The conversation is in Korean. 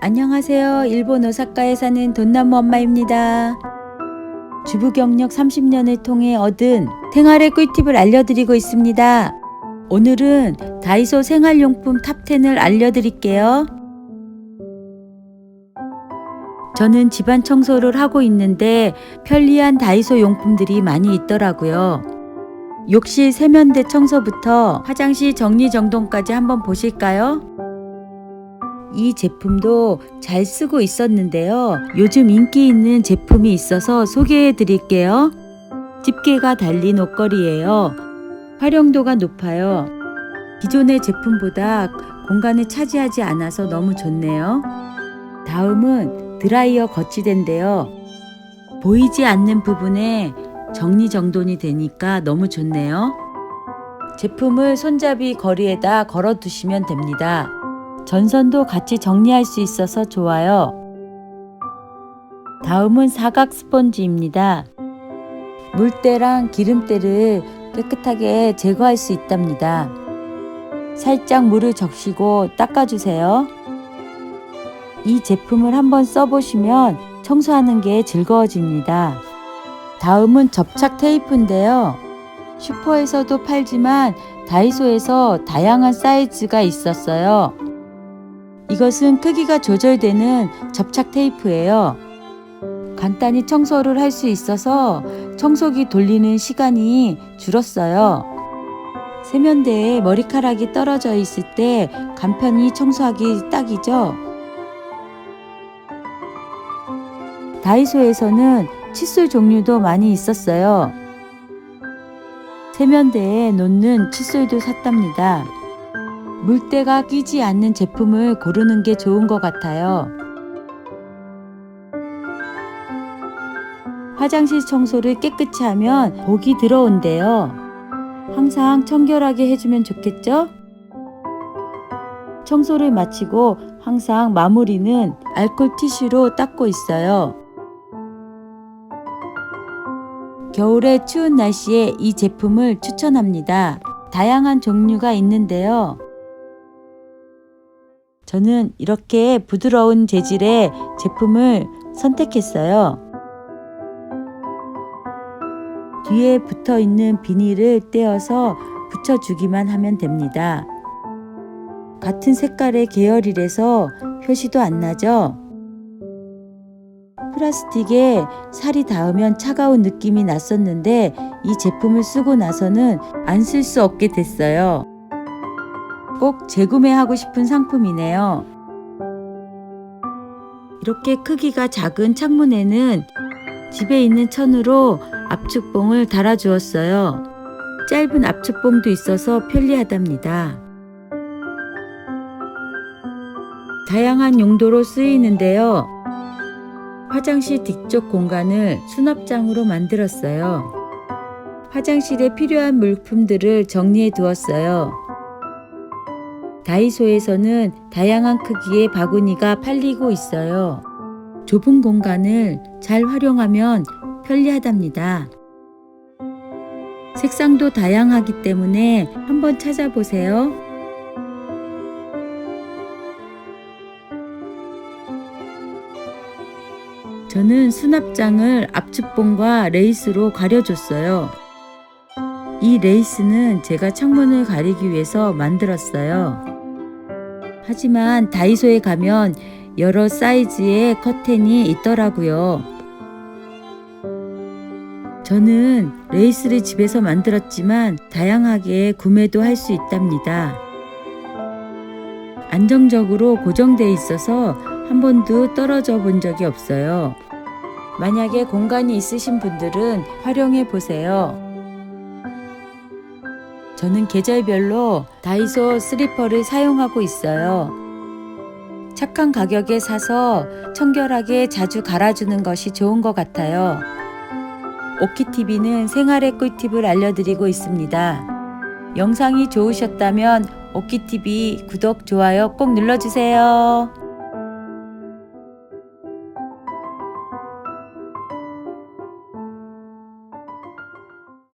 안녕하세요. 일본 오사카에 사는 돈나무 엄마입니다. 주부 경력 30년을 통해 얻은 생활의 꿀팁을 알려드리고 있습니다. 오늘은 다이소 생활용품 탑10을 알려드릴게요. 저는 집안 청소를 하고 있는데 편리한 다이소 용품들이 많이 있더라고요. 욕실 세면대 청소부터 화장실 정리정돈까지 한번 보실까요? 이 제품도 잘 쓰고 있었는데요. 요즘 인기 있는 제품이 있어서 소개해 드릴게요. 집게가 달린 옷걸이에요. 활용도가 높아요. 기존의 제품보다 공간을 차지하지 않아서 너무 좋네요. 다음은 드라이어 거치대인데요. 보이지 않는 부분에 정리정돈이 되니까 너무 좋네요. 제품을 손잡이 거리에다 걸어 두시면 됩니다. 전선도 같이 정리할 수 있어서 좋아요. 다음은 사각 스펀지입니다. 물때랑 기름때를 깨끗하게 제거할 수 있답니다. 살짝 물을 적시고 닦아주세요. 이 제품을 한번 써보시면 청소하는 게 즐거워집니다. 다음은 접착 테이프인데요. 슈퍼에서도 팔지만 다이소에서 다양한 사이즈가 있었어요. 이것은 크기가 조절되는 접착 테이프예요. 간단히 청소를 할 수 있어서 청소기 돌리는 시간이 줄었어요. 세면대에 머리카락이 떨어져 있을 때 간편히 청소하기 딱이죠. 다이소에서는 칫솔 종류도 많이 있었어요. 세면대에 놓는 칫솔도 샀답니다. 물때가 끼지 않는 제품을 고르는 게 좋은 것 같아요. 화장실 청소를 깨끗이 하면 복이 들어온대요. 항상 청결하게 해주면 좋겠죠? 청소를 마치고 항상 마무리는 알콜 티슈로 닦고 있어요. 겨울의 추운 날씨에 이 제품을 추천합니다. 다양한 종류가 있는데요. 저는 이렇게 부드러운 재질의 제품을 선택했어요. 뒤에 붙어 있는 비닐을 떼어서 붙여주기만 하면 됩니다. 같은 색깔의 계열이라서 표시도 안 나죠? 플라스틱에 살이 닿으면 차가운 느낌이 났었는데 이 제품을 쓰고 나서는 안 쓸 수 없게 됐어요. 꼭 재구매하고 싶은 상품이네요. 이렇게 크기가 작은 창문에는 집에 있는 천으로 압축봉을 달아주었어요. 짧은 압축봉도 있어서 편리하답니다. 다양한 용도로 쓰이는데요. 화장실 뒤쪽 공간을 수납장으로 만들었어요. 화장실에 필요한 물품들을 정리해 두었어요. 다이소에서는 다양한 크기의 바구니가 팔리고 있어요. 좁은 공간을 잘 활용하면 편리하답니다. 색상도 다양하기 때문에 한번 찾아보세요. 저는 수납장을 압축봉과 레이스로 가려줬어요. 이 레이스는 제가 창문을 가리기 위해서 만들었어요. 하지만 다이소에 가면 여러 사이즈의 커튼이 있더라고요. 저는 레이스를 집에서 만들었지만 다양하게 구매도 할 수 있답니다. 안정적으로 고정돼 있어서 한 번도 떨어져 본 적이 없어요. 만약에 공간이 있으신 분들은 활용해 보세요. 저는 계절별로 다이소 슬리퍼를 사용하고 있어요. 착한 가격에 사서 청결하게 자주 갈아주는 것이 좋은 것 같아요. 오키TV는 생활의 꿀팁을 알려드리고 있습니다. 영상이 좋으셨다면 오키TV 구독, 좋아요 꼭 눌러주세요.